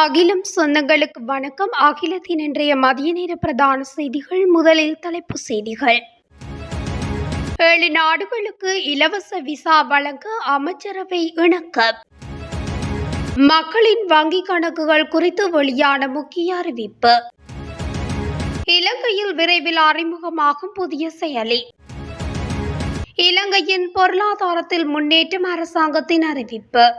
அகிலம் சொந்தங்களுக்கு வணக்கம். அகிலத்தின் இன்றைய மதிய நேர பிரதான செய்திகள். முதலில் தலைப்பு செய்திகள். ஏழு நாடுகளுக்கு இலவச விசா வழங்க அமைச்சரவை இணக்கம். மக்களின் வங்கிக் கணக்குகள் குறித்து வெளியான முக்கிய அறிவிப்பு. இலங்கையில் விரைவில் அறிமுகமாகும் புதிய செயலி. இலங்கையின் பொருளாதாரத்தில் முன்னேற்றம் அரசாங்கத்தின் அறிவிப்பு.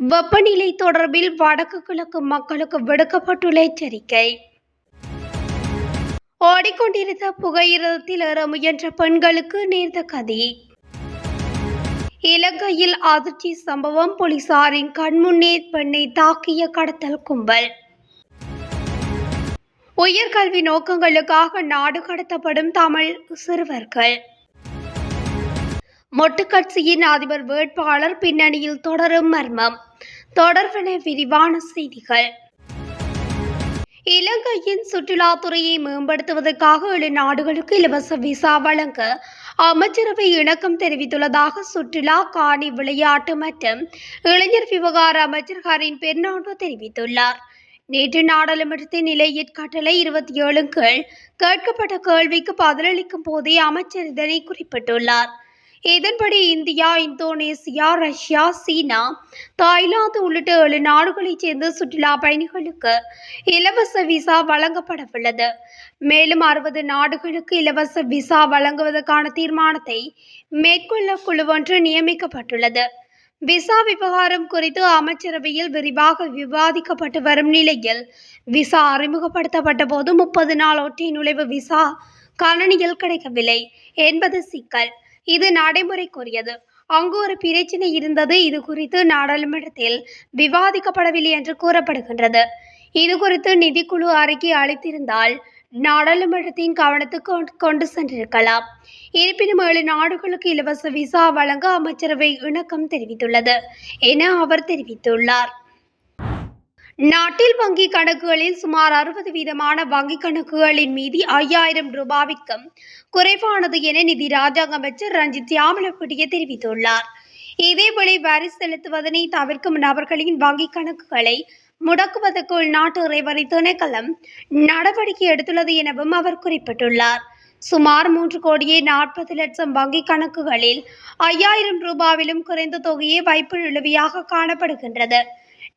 வெப்பநிலை தொடர்பில் வடக்கு கிழக்கு மக்களுக்கு விடுக்கப்பட்டுள்ள எச்சரிக்கை. ஓடிக்கொண்டிருந்த புகையிரதத்தில் ஏற முயன்ற பெண்களுக்கு நேர்ந்த கதி. இலங்கையில் அதிர்ச்சி சம்பவம் போலீசாரின் கண்முன்னே பெண்ணை தாக்கிய கடத்தல் கும்பல். உயர்கல்வி நோக்கங்களுக்காக நாடு கடத்தப்படும் தமிழ் சிறுவர்கள். மொட்டுக்கட்சியின் அதிபர் வேட்பாளர் பின்னணியில் தொடரும் மர்மம். தொடர்பென விரிவான செய்திகள். இலங்கையின் சுற்றுலாத்துறையை மேம்படுத்துவதற்காக ஏழு நாடுகளுக்கு இலவச விசா வழங்க அமைச்சரவை இணக்கம் தெரிவித்துள்ளதாக சுற்றுலா காணி விளையாட்டு மற்றும் இளைஞர் விவகார அமைச்சர் ஹரின் பெர்னாண்டோ தெரிவித்துள்ளார். நேற்று நாடாளுமன்றத்தின் நிலையிற் கட்டளை இருபத்தி ஏழு கீழ் கேட்கப்பட்ட கேள்விக்கு பதிலளிக்கும் போதே அமைச்சர் இதனை குறிப்பிட்டுள்ளார். இதன்படி இந்தியா இந்தோனேசியா ரஷ்யா சீனா தாய்லாந்து உள்ளிட்ட ஏழு நாடுகளைச் சேர்ந்த சுற்றுலா பயணிகளுக்கு இலவச விசா வழங்கப்படவுள்ளது. மேலும் அறுபது நாடுகளுக்கு இலவச விசா வழங்குவதற்கான தீர்மானத்தை மேற்கொள்ள குழுவொன்று நியமிக்கப்பட்டுள்ளது. விசா விவகாரம் குறித்து அமைச்சரவையில் விரிவாக விவாதிக்கப்பட்டு வரும் நிலையில் விசா அறிமுகப்படுத்தப்பட்ட போது முப்பது நாள் ஒற்றை நுழைவு விசா கணனியில் கிடைக்கவில்லை என்பது சிக்கல். இது நடைமுறைக்குரியது. அங்கு ஒரு பிரச்சினை இருந்தது. இது குறித்து நாடாளுமன்றத்தில் விவாதிக்கப்படவில்லை என்று கூறப்படுகின்றது. இது குறித்து நிதிக்குழு அறிக்கை அளித்திருந்தால் நாடாளுமன்றத்தின் கவனத்துக்கு கொண்டு- கொண்டு சென்றிருக்கலாம். இருப்பினும் ஏழு நாடுகளுக்கு இலவச விசா வழங்க அமைச்சரவை இணக்கம் தெரிவித்துள்ளது என அவர் தெரிவித்துள்ளார். நாட்டில் வங்கி கணக்குகளில் சுமார் அறுபது வீதமான வங்கி கணக்குகளின் மீது ஐயாயிரம் ரூபாவிற்கும் குறைவானது என நிதி ராஜாங்க அமைச்சர் ரஞ்சித் யாமலப்படிய தெரிவித்துள்ளார். இதேபோல வரி செலுத்துவதனை தவிர்க்கும் நபர்களின் வங்கிக் கணக்குகளை முடக்குவதற்கு உள்நாட்டு இறைவரி திணைக்களம் நடவடிக்கை எடுத்துள்ளது எனவும் அவர் குறிப்பிட்டுள்ளார். சுமார் மூன்று கோடியே நாற்பது லட்சம் வங்கிக் கணக்குகளில் ஐயாயிரம் ரூபாவிலும் குறைந்த தொகையே வைப்பு நிலுவையாக காணப்படுகின்றது.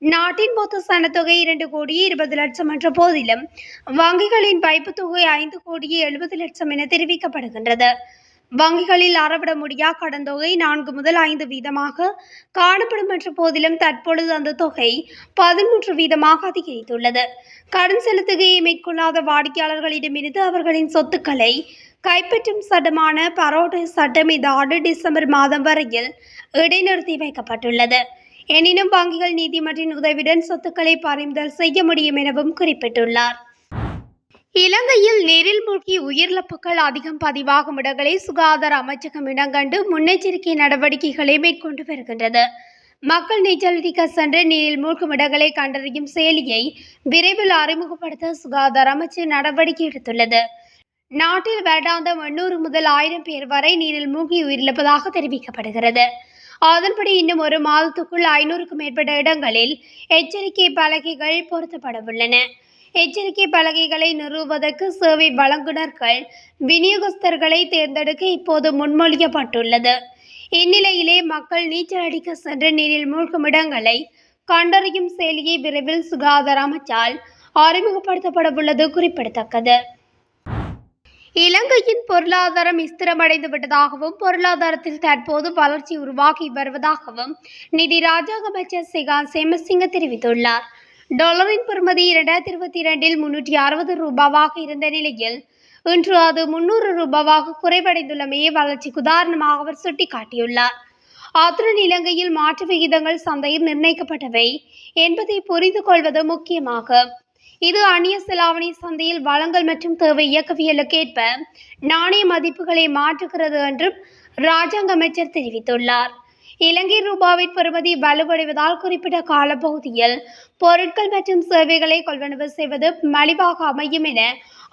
நாட்டின் மொத்த சனத்தொகை இரண்டு கோடியே இருபது லட்சம் என்ற போதிலும் வங்கிகளின் வைப்பு தொகை ஐந்து கோடியே எழுபது லட்சம் என தெரிவிக்கப்படுகின்றது. வங்கிகளில் அறவிட முடியா கடன் தொகை நான்கு முதல் ஐந்து வீதமாக காணப்படும் என்ற போதிலும் தற்பொழுது அந்த தொகை பதிமூன்று வீதமாக அதிகரித்துள்ளது. கடன் செலுத்துகையை மேற்கொள்ளாத வாடிக்கையாளர்களிடமிருந்து அவர்களின் சொத்துக்களை கைப்பற்றும் சட்டமான பரோட்டை சட்டம் இந்த ஆண்டு டிசம்பர் மாதம் வரையில் இடைநிறுத்தி வைக்கப்பட்டுள்ளது. எனினும் வங்கிகள் நீதிமன்றின் உதவியுடன் சொத்துக்களை பறிமுதல் செய்ய முடியும் எனவும் குறிப்பிட்டுள்ளார். இலங்கையில் நீரில் மூழ்கி உயிரிழப்புகள் அதிகம் பதிவாகும் இடங்களை சுகாதார அமைச்சகம் இனங்கண்டு முன்னெச்சரிக்கை நடவடிக்கைகளை மேற்கொண்டு வருகின்றது. மக்கள் நீச்சல் அடிக்க சென்று நீரில் மூழ்கும் இடங்களை கண்டறியும் செயலியை விரைவில் அறிமுகப்படுத்த சுகாதார அமைச்சு நடவடிக்கை எடுத்துள்ளது. நாட்டில் வருடாந்தம் எண்ணூறு முதல் ஆயிரம் பேர் வரை நீரில் மூழ்கி உயிரிழப்பதாக தெரிவிக்கப்படுகிறது. அதன்படி இன்னும் ஒரு மாதத்துக்குள் ஐநூறுக்கும் மேற்பட்ட இடங்களில் எச்சரிக்கை பலகைகள் பொருத்தப்படவுள்ளன. எச்சரிக்கை பலகைகளை நிறுவுவதற்கு சேவை வழங்குனர்கள் விநியோகஸ்தர்களை தேர்ந்தெடுக்க இப்போது முன்மொழியப்பட்டுள்ளது. இந்நிலையிலே மக்கள் நீச்சல் அடிக்க சென்று நீரில் மூழ்கும் இடங்களை கண்டறியும் செயலியை விரைவில் சுகாதார அமைச்சால் அறிமுகப்படுத்தப்படவுள்ளது குறிப்பிடத்தக்கது. இலங்கையின் பொருளாதாரம் ஸ்திரமடைந்து விட்டதாகவும் பொருளாதாரத்தில் தற்போது வளர்ச்சி உருவாகி வருவதாகவும் நிதி ராஜாங்க அமைச்சர் சிகாந்த் சேமசிங்க தெரிவித்துள்ளார். டாலரின் பெறுமதி இரண்டாயிரத்தி இருபத்தி இரண்டில் முன்னூற்றி அறுபது ரூபாவாக இருந்த நிலையில் இன்று அது முன்னூறு ரூபாவாக குறைவடைந்துள்ளமையே வளர்ச்சிக்கு உதாரணமாக அவர் சுட்டிக்காட்டியுள்ளார். அத்துடன் இலங்கையில் மாற்று விகிதங்கள் சந்தையில் நிர்ணயிக்கப்பட்டவை என்பதை புரிந்து கொள்வது முக்கியமாகும் இது அந்நிய செலாவணி சந்தையில் வளங்கள் மற்றும் தேவை இயக்கவியலுக்கேற்ப நாணய மதிப்புகளை மாற்றுகிறது என்றும் ராஜாங்க அமைச்சர் தெரிவித்துள்ளார். இலங்கை ரூபாவின் பெறுமதி வலுவடைவதால் குறிப்பிட்ட காலப்பகுதியில் பொருட்கள் மற்றும் சேவைகளை கொள்வனவு செய்வது மலிவாக அமையும் என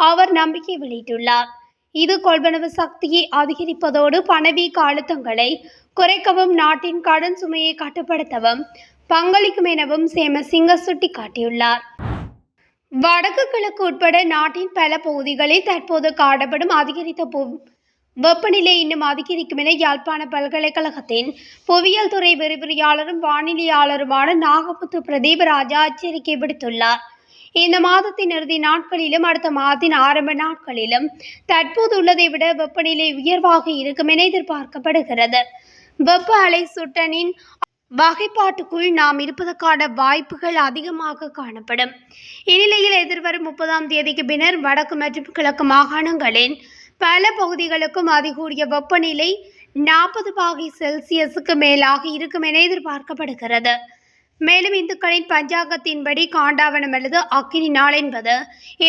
அவர் நம்பிக்கை வெளியிட்டுள்ளார். இது கொள்வனவு சக்தியை அதிகரிப்பதோடு பணவீக்க அழுத்தங்களை குறைக்கவும் நாட்டின் கடன் சுமையை கட்டுப்படுத்தவும் பங்களிக்கும் எனவும் சேமசிங்க சுட்டிக்காட்டியுள்ளார். வடக்கு கிழக்கு உட்பட நாட்டின் பல பகுதிகளில் தற்போது காணப்படும் அதிகரித்த வெப்பநிலை இன்னும் அதிகரிக்கும் என யாழ்ப்பாண பல்கலைக்கழகத்தின் புவியியல் துறை விரிவுரையாளரும் வானிலையாளருமான நாகமுத்து பிரதீபராஜா எச்சரிக்கை விடுத்துள்ளார். இந்த மாதத்தின் இறுதி நாட்களிலும் அடுத்த மாதத்தின் ஆரம்ப நாட்களிலும் தற்போது உள்ளதை விட வெப்பநிலை உயர்வாக இருக்கும் என எதிர்பார்க்கப்படுகிறது. வெப்ப அலை சுட்டனின் வகைப்பாட்டுக்குள் நாம் இருப்பதற்கான வாய்ப்புகள் அதிகமாக காணப்படும். இந்நிலையில் எதிர்வரும் முப்பதாம் தேதிக்கு பின்னர் வடக்கு மற்றும் கிழக்கு மாகாணங்களின் பல பகுதிகளுக்கும் அதிகூடிய வெப்பநிலை நாற்பது பாகை செல்சியஸுக்கு மேலாக இருக்கும் என எதிர்பார்க்கப்படுகிறது. மேலும் இந்துக்களின் பஞ்சாங்கத்தின்படி காண்டாவனம் அல்லது அக்கினி நாள் என்பது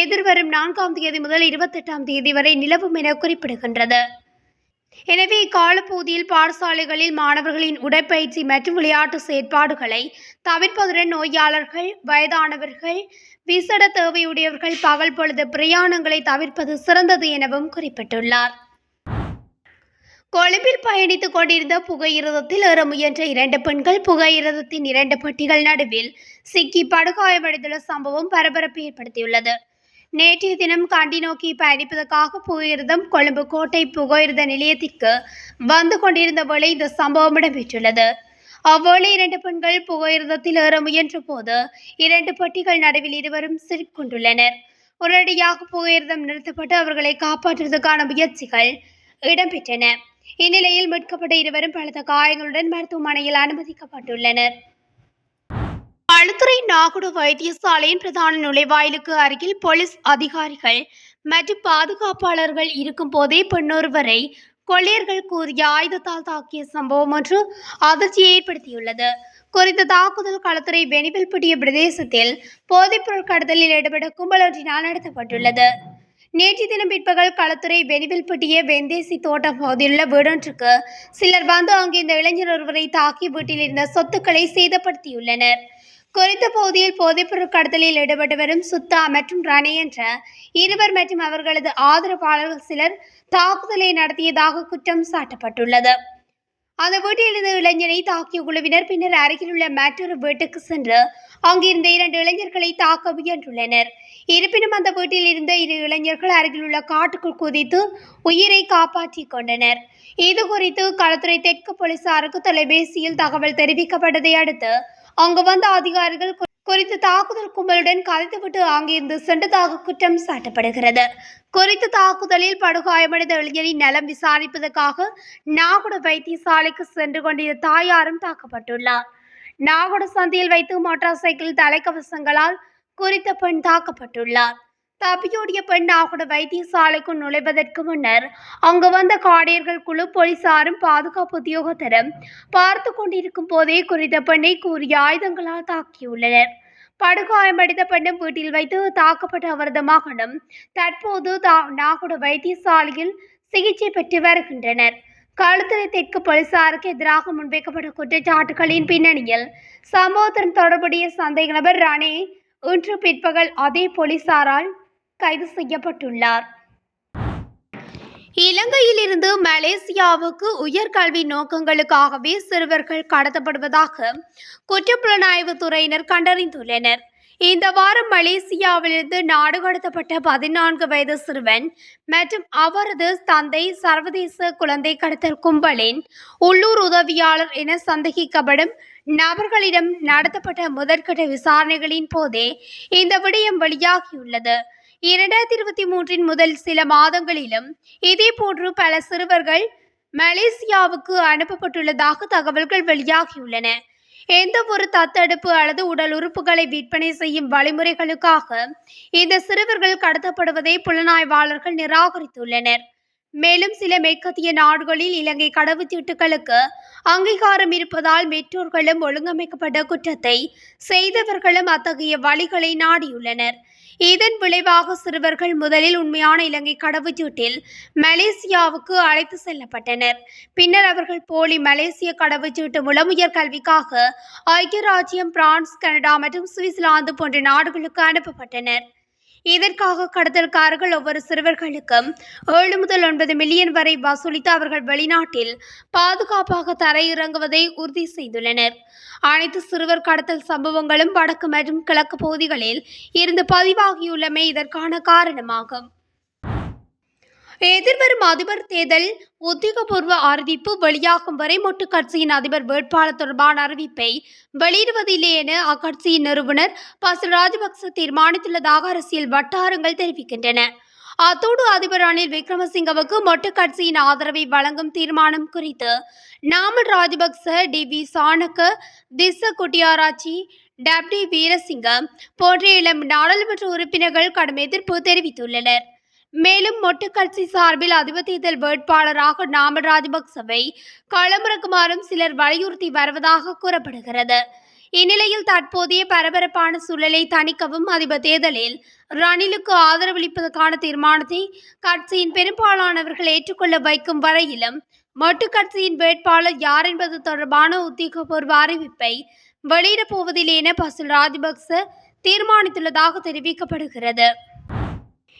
எதிர்வரும் நான்காம் தேதி முதல் இருபத்தெட்டாம் தேதி வரை நிலவும் என குறிப்பிடுகின்றது. எனவே இக்காலப்பகுதியில் பாடசாலைகளில் மாணவர்களின் உடற்பயிற்சி மற்றும் விளையாட்டு செயற்பாடுகளை தவிர்ப்பதுடன் நோயாளர்கள் வயதானவர்கள் விசட தேவையுடையவர்கள் பகல் பொழுது பிரயாணங்களை தவிர்ப்பது சிறந்தது எனவும் குறிப்பிட்டுள்ளார். கொழும்பில் பயணித்துக் கொண்டிருந்த புகையிரதத்தில் ஏற முயன்ற இரண்டு பெண்கள் புகையிரதத்தின் இரண்டு பெட்டிகள் நடுவில் சிக்கி படுகாயமடைந்துள்ள சம்பவம் பரபரப்பை ஏற்படுத்தியுள்ளது. நேற்றைய தினம் கண்டி நோக்கி பயணிப்பதற்காக புகையிரதம் கொழும்பு கோட்டை புகையிருந்த நிலையத்திற்கு வந்து கொண்டிருந்த வேளை இந்த சம்பவம் இடம்பெற்றுள்ளது. அவ்வேளை இரண்டு பெண்கள் புகையிருந்தத்தில் ஏற முயன்ற போது இரண்டு பட்டிகள் நடுவில் இருவரும் சிக்கிக்கொண்டுள்ளனர். உடனடியாக புகையிருந்தம் நிறுத்தப்பட்டு அவர்களை காப்பாற்றுவதற்கான முயற்சிகள் இடம்பெற்றன. இந்நிலையில் மீட்கப்பட்ட இருவரும் பலத்த காயங்களுடன் மருத்துவமனையில் அனுமதிக்கப்பட்டுள்ளனர். களுத்துறை நாகுடு வைத்தியசாலையின் பிரதான நுழைவாயிலுக்கு அருகில் போலீஸ் அதிகாரிகள் மற்றும் பாதுகாப்பாளர்கள் இருக்கும் போதே பெண்ணொருவரை கொள்ளையர்கள் கூறிய ஆயுதத்தால் தாக்கிய சம்பவம் ஒன்று அதிர்ச்சியை ஏற்படுத்தியுள்ளது. குறித்த தாக்குதல் களத்துறை வெனிவல்பட்டிய பிரதேசத்தில் போதைப்பொருள் கடத்தலில் ஈடுபட கும்பல் ஒன்றினால் நடத்தப்பட்டுள்ளது. நேற்று தினம் பிற்பகல் களத்துறை வெனிவல்பட்டிய வெந்தேசி தோட்டம் பகுதியிலுள்ள வீடொன்றுக்கு சிலர் வந்து அங்கே இந்த இளைஞர் ஒருவரை தாக்கி வீட்டில் இருந்த சொத்துக்களை சேதப்படுத்தியுள்ளனர். குறித்த பகுதியில் போதைப்பொருள் கடத்தலில் ஈடுபட்டு வரும் சுத்தா மற்றும் ரணி என்ற இருவர் மற்றும் அவர்களது ஆதரவாளர்கள் சிலர் தாக்குதலை நடத்தியதாக குற்றம் சாட்டப்பட்டுள்ளது. அந்த வீட்டில் இருந்த தாக்கிய குழுவினர் பின்னர் அருகில் உள்ள மற்றொரு வீட்டுக்கு சென்று அங்கிருந்த இரண்டு இளைஞர்களை தாக்க முயன்றுள்ளனர். இருப்பினும் அந்த வீட்டில் இருந்த இரு இளைஞர்கள் அருகில் உள்ள காட்டுக்குள் குதித்து உயிரை காப்பாற்றிக் கொண்டனர். இது குறித்து களத்துறை தெற்கு போலீசாருக்கு தொலைபேசியில் தகவல் தெரிவிக்கப்பட்டதை அடுத்து அங்கு வந்த அதிகாரிகள் குறித்த தாக்குதல் கும்பலுடன் கலைத்துவிட்டு அங்கிருந்து சென்றதாக குற்றம் சாட்டப்படுகிறது. குறித்த தாக்குதலில் படுகாயமடைந்த இளைஞரின் நலம் விசாரிப்பதற்காக நாகுட வைத்தியசாலைக்கு சென்று கொண்டிருந்த தாயாரும் தாக்கப்பட்டுள்ளார். நாகுட சந்தையில் வைத்து மோட்டார் சைக்கிள் தலைக்கவசங்களால் குறித்த பெண் தாக்கப்பட்டுள்ளார். தப்பியோடிய பெண் நாகுட வைத்தியசாலைக்கு நுழைவதற்கு முன்னர் அங்கு வந்த காடையர்கள் குழு போலீசாரும் பாதுகாப்பு உத்தியோகத்தரும் பார்த்து கொண்டிருக்கும் போதே குறித்த பெண்ணை கூறிய ஆயுதங்களால் தாக்கியுள்ளனர். படுகாயமடைந்த பெண்ணும் வீட்டில் வைத்து தாக்கப்பட்ட அவரது மகனும் தற்போது தா- நாகுட வைத்தியசாலையில் சிகிச்சை பெற்று வருகின்றனர். களுத்துறை தெற்கு போலீசாருக்கு எதிராக முன்வைக்கப்பட்ட குற்றச்சாட்டுகளின் பின்னணியில் சம்பவத்தின் தொடர்புடைய சந்தேக நபர் ரணே இன்று பிற்பகல் அதே போலீசாரால் கைது செய்யப்பட்டுள்ளார். இலங்கையிலிருந்து மலேசியாவுக்கு உயர்கல்வி நோக்கங்களுக்காகவே சிறுவர்கள் கடத்தப்படுவதாக குற்றப்புலனாய்வு துறையினர் கண்டறிந்துள்ளனர். இந்த வாரம் மலேசியாவிலிருந்து நாடு கடத்தப்பட்ட பதினான்கு வயது சிறுவன் மற்றும் அவரது தந்தை சர்வதேச குழந்தை கடத்தல் கும்பலின் உள்ளூர் உதவியாளர் என சந்தேகிக்கப்படும் நபர்களிடம் நடத்தப்பட்ட முதற்கட்ட விசாரணைகளின் போதே இந்த விடயம் வெளியாகியுள்ளது. இரண்டாயிரத்தி இருபத்தி மூன்றின் முதல் சில மாதங்களிலும் இதேபோன்று பல சிறுவர்கள் மலேசியாவுக்கு அனுப்பப்பட்டுள்ளதாக தகவல்கள் வெளியாகியுள்ளன. எந்த ஒரு தத்தெடுப்பு அல்லது உடல் உறுப்புகளை விற்பனை செய்யும் வழிமுறைகளுக்காக இந்த சிறுவர்கள் கடத்தப்படுவதை புலனாய்வாளர்கள் நிராகரித்துள்ளனர். மேலும் சில மேற்கத்திய நாடுகளில் இலங்கை கடவுச்சீட்டுகளுக்கு அங்கீகாரம் இருப்பதால் மெற்றோர்களும் ஒழுங்கமைக்கப்பட்ட குற்றத்தை செய்தவர்களும் அத்தகைய வழிகளை நாடியுள்ளனர். இதன் விளைவாக சிறுவர்கள் முதலில் உண்மையான இலங்கை கடவுச்சீட்டில் மலேசியாவுக்கு அழைத்து செல்லப்பட்டனர். பின்னர் அவர்கள் போலி மலேசிய கடவுச்சீட்டு மூலம் உயர்கல்விக்காக ஐக்கிய ராஜ்யம் பிரான்ஸ் கனடா மற்றும் சுவிட்சர்லாந்து போன்ற நாடுகளுக்கு அனுப்பப்பட்டனர். இதற்காக கடத்தல்காரர்கள் ஒவ்வொரு சிறுவர்களுக்கும் ஏழு முதல் ஒன்பது மில்லியன் வரை வசூலித்து அவர்கள் வெளிநாட்டில் பாதுகாப்பாக தரையிறங்குவதை உறுதி செய்துள்ளனர். அனைத்து சிறுவர் கடத்தல் சம்பவங்களும் வடக்கு மற்றும் கிழக்கு பகுதிகளில் இருந்து பதிவாகியுள்ளமை இதற்கான காரணமாகும். எதிர்வரும் அதிபர் தேர்தல் உத்தியோகபூர்வ அறிவிப்பு வெளியாகும் வரை மொட்டு கட்சியின் அதிபர் வேட்பாளர் தொடர்பான அறிவிப்பை வெளியிடுவதில்லை என அக்கட்சியின் நிறுவனர் பசில் ராஜபக்ச தீர்மானித்துள்ளதாக அரசியல் வட்டாரங்கள் தெரிவிக்கின்றன. அத்தோடு அதிபர் ரணில் விக்ரமசிங்கவுக்கு மொட்டு கட்சியின் ஆதரவை வழங்கும் தீர்மானம் குறித்து நாமல் ராஜபக்ச டி. வி. சாணக்க திச குட்டியாராச்சி டப்டி வீரசிங்கம் போன்ற இளம் நாடாளுமன்ற உறுப்பினர்கள் கடும் எதிர்ப்பு தெரிவித்துள்ளனர். மேலும் மொட்டு கட்சி சார்பில் அதிபர் தேர்தல் வேட்பாளராக நாமல் ராஜபக்சவை களமிறக்குமாறும் சிலர் வலியுறுத்தி வருவதாக கூறப்படுகிறது. இந்நிலையில் தற்போதைய பரபரப்பான சூழலை தணிக்கவும் அதிபர் தேர்தலில் ரணிலுக்கு ஆதரவளிப்பதற்கான தீர்மானத்தை கட்சியின் பெரும்பாலானவர்கள் ஏற்றுக்கொள்ள வைக்கும் வரையிலும் மொட்டு கட்சியின் வேட்பாளர் யார் என்பது தொடர்பான உத்தியோகபூர்வ அறிவிப்பை வெளியிடப் போவதில்லை என பசுல் ராஜபக்ச தீர்மானித்துள்ளதாக தெரிவிக்கப்படுகிறது.